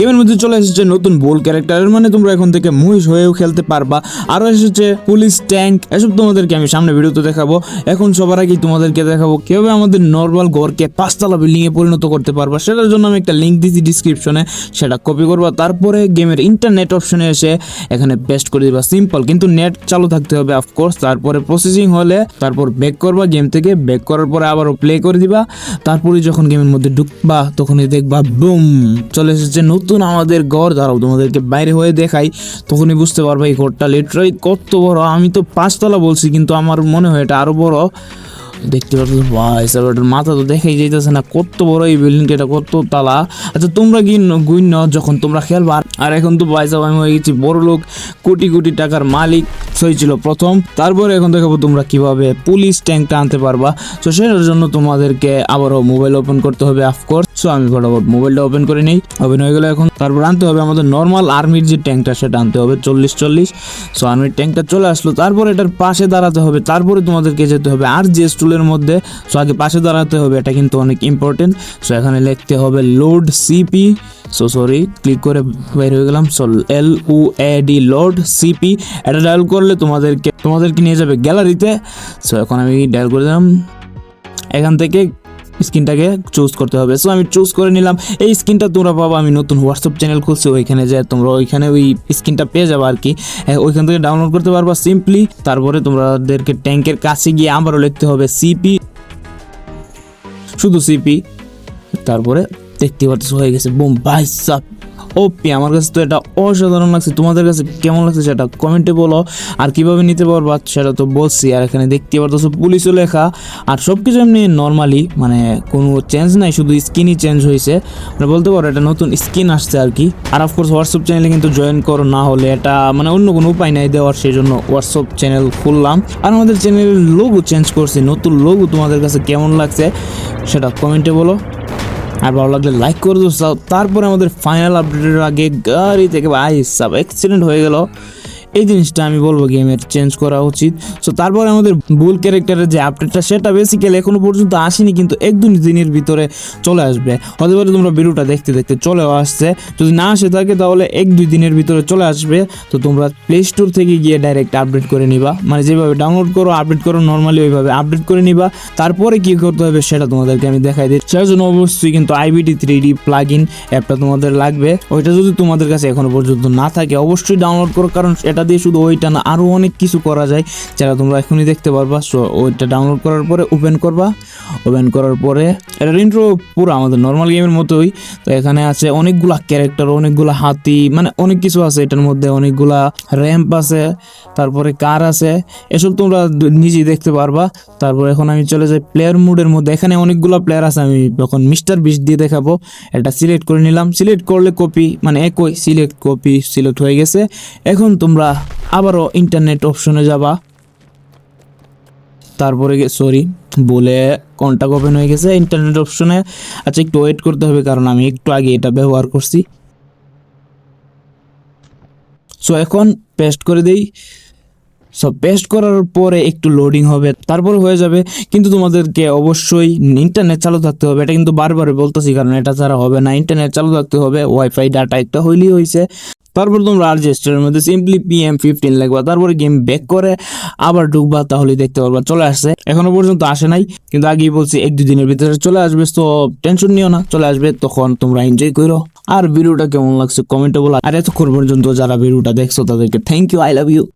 গেমের মধ্যে চলে এসেছে নতুন বোল ক্যারেক্টার মানে তোমরা এখন থেকে মহিষ হয়েও খেলতে পারবা। আরও এসেছে পুলিশ ট্যাঙ্ক, এসব তোমাদেরকে আমি সামনে ভিডিওতে দেখাবো। এখন সবার আগেই তোমাদেরকে দেখাবো কীভাবে আমাদের নর্মাল ঘরকে পাঁচতলা বিল্ডিং এ পরিণত করতে পারবা। সেটার জন্য আমি একটা লিঙ্ক দিচ্ছি ডিসক্রিপশনে সেটা কপি করবা। তারপরে গেমের ইন্টারনেট অপশনে এসে এখানে বেস্ট করে দিবা। সিম্পল কিন্তু নেট চালু থাকতে হবে অফকোর্স তারপরে প্রসেসিং হলে তারপর ব্যাক করবা গেম থেকে। ব্যাক করার পরে আবারও প্লে করে দিবা। তারপরে যখন গেমের মধ্যে ঢুকবা, তখনই দেখবা বুম চলে এসেছে নতুন আমাদের ঘর দাঁড়াও তোমাদেরকে বাইরে হয়ে দেখাই, তখনই বুঝতে পারবে এই ঘরটা লিটারালি কত বড়। আমি তো পাঁচতলা বলছি, কিন্তু আমার মনে হয় এটা আরও বড়। দেখতে পাচ্ছ ভাই ওটার মাথা তো দেখাই যাইতেছে না, কত বড় এই বিল্ডিংটা এটা কত তালা। আচ্ছা তোমরা গিন গুইন যখন তোমরা খেলবা, আর এখন তো ভাই সাহেব, আমি হয়ে গেছি বড় লোক কোটি কোটি টাকার মালিক। হয়েছিল প্রথম। তারপরে এখন দেখাবো তোমরা কীভাবে পুলিশ ট্যাঙ্কটা আনতে পারবা। তো সেটার জন্য তোমাদেরকে আবারও মোবাইল ওপেন করতে হবে অফকোর্স সো আমি ফটাফট মোবাইলটা ওপেন করে নিই। ওপেন হয়ে গেলে এখন। তারপর আনতে হবে আমাদের নর্মাল আর্মির যে ট্যাঙ্কটা, সেটা আনতে হবে। চল্লিশ চল্লিশ। সো আর্মির ট্যাঙ্কটা চলে আসলো। তারপর এটার পাশে দাঁড়াতে হবে। তারপরে তোমাদেরকে যেতে হবে আর যে স্টুলের মধ্যে। সো আগে পাশে দাঁড়াতে হবে। এটা কিন্তু অনেক ইম্পর্টেন্ট সো এখানে লিখতে হবে load CP so sorry click করে বের হয়ে গেলাম। So L O A D load CP এটা ডায়াল করলে তোমাদেরকে তোমাদেরকে নিয়ে যাবে গ্যালারিতে সো এখন আমি ডায়াল করে দিলাম। এখান থেকে স্ক্রিনটাকে চুজ করতে হবে। সো আমি চুজ করে নিলাম। এই স্ক্রিনটা তোমরা পাবো, আমি নতুন হোয়াটসঅ্যাপ চ্যানেল খুলছি, ওইখানে যে তোমরা ওইখানে ওই স্ক্রিনটা পেয়ে যাব আর কি। ওইখান থেকে ডাউনলোড করতে পারবা সিম্পলি তারপরে তোমাদেরকে ট্যাঙ্কের কাছে গিয়ে আবারও লিখতে হবে সিপি শুধু সিপি তারপরে দেখতে পাচ্ছ হয়ে গেছে। বুম, ভাই সাপ ওপি, আমার কাছে তো এটা অসাধারণ লাগছে। তোমাদের কাছে কেমন লাগছে সেটা কমেন্টে বলো। আর কীভাবে নিতে পারবা সেটা তো বলছি। আর এখানে দেখতে পারতেছো পুলিশও লেখা। আর সব কিছু এমনি নর্মালি মানে কোনো চেঞ্জ নাই, শুধু স্কিনই চেঞ্জ হয়েছে। মানে বলতে পারো এটা নতুন স্কিন আসছে আর কি। আর অফকোর্স হোয়াটসঅ্যাপ চ্যানেলে কিন্তু জয়েন করো, না হলে এটা মানে অন্য কোনো উপায় নাই দেওয়ার সেই জন্য হোয়াটসঅ্যাপ চ্যানেল খুললাম। আর আমাদের চ্যানেলের লোগো চেঞ্জ করছি। নতুন লোগো তোমাদের কাছে কেমন লাগছে সেটা কমেন্টে বলো। আর ভালো লাগলে লাইক করে দিও। সাও তারপরে আমাদের ফাইনাল আপডেটের আগে গাড়ি থেকে ভাই, সাব অ্যাক্সিডেন্ট হয়ে গেল। এই জিনিসটা আমি বলব গেমের চেঞ্জ করা উচিত। সো তারপরে আমাদের বুল ক্যারেক্টারের যে আপডেটটা সেটা বেসিক্যালি এখনও পর্যন্ত আসেনি, কিন্তু এক দুই দিনের ভিতরে চলে আসবে। হতে পারে তোমরা ভিডিওটা দেখতে দেখতে চলেও আসছে। যদি না আসে থাকে, তাহলে এক দুই দিনের ভিতরে চলে আসবে। তো তোমরা প্লে স্টোর থেকে গিয়ে ডাইরেক্ট আপডেট করে নিবা। মানে যেভাবে ডাউনলোড করো আপডেট করো নর্মালি ওইভাবে আপডেট করে নিবা। তারপরে কি করতে হবে, সেটা তোমাদেরকে আমি দেখাই দিই সেটার জন্য অবশ্যই কিন্তু IBT three D plug in অ্যাপটা তোমাদের লাগবে। ওইটা যদি তোমাদের কাছে এখনও পর্যন্ত না থাকে, অবশ্যই ডাউনলোড করো, কারণ এটা দিয়ে শুধু ওইটা না আরও অনেক কিছু করা যায় যেটা তোমরা এখনই দেখতে পারবা। সো ওইটা ডাউনলোড করার পরে ওপেন করবা। ওপেন করার পরে এটা ইন্ট্রো পুরো আমাদের নর্মাল গেমের মতোই। তো এখানে আছে অনেকগুলা ক্যারেক্টার অনেকগুলা হাতি মানে অনেক কিছু আছে এটার মধ্যে। অনেকগুলা র্যাম্প আছে, তারপরে কার আছে। এসব তোমরা নিজেই দেখতে পারবা। তারপর এখন আমি চলে যাই প্লেয়ার মুডের মধ্যে। এখানে অনেকগুলো প্লেয়ার আছে, আমি যখন মিস্টার বিশ দিয়ে দেখাবো, এটা সিলেক্ট করে নিলাম। সিলেক্ট করলে কপি মানে একই সিলেক্ট কপি সিলেক্ট হয়ে গেছে। এখন তোমরা আবারও ইন্টারনেট অপশনে যাবা। তারপরে সরি বলে কন্টাক্ট ওপেন হয়ে গেছে ইন্টারনেট অপশনে আচ্ছা একটু ওয়েট করতে হবে কারণ আমি একটু আগে এটা ব্যবহার করছি। সো এখন পেস্ট করে দেই। সো পেস্ট করার পরে একটু লোডিং হবে, তারপর হয়ে যাবে। কিন্তু তোমাদেরকে অবশ্যই ইন্টারনেট চালু থাকতে হবে। এটা কিন্তু বারবার বলতেছি, কারণ এটা ছাড়া হবে না। ইন্টারনেট চালু থাকতে হবে ওয়াইফাই ডাটা একটা হইলেই হয়েছে তারপর তোমরা আর রেজিস্টারের মধ্যে সিম্পলি পিএম ফিফটিন লিখবা তারপরে গেম ব্যাক করে আবার ঢুকবা তাহলে দেখতে পারবা। চলে আসছে। এখনও পর্যন্ত আসে নাই, কিন্তু আগেই বলছি, এক দুই দিনের ভিতরে চলে আসবে তো টেনশন নিও না, চলে আসবে, তখন তোমরা এনজয় করো। আর ভিডিওটা কেমন লাগছে কমেন্টে বলো। আর এতক্ষণ পর্যন্ত যারা ভিডিওটা দেখছ, তাদেরকে thank you I love you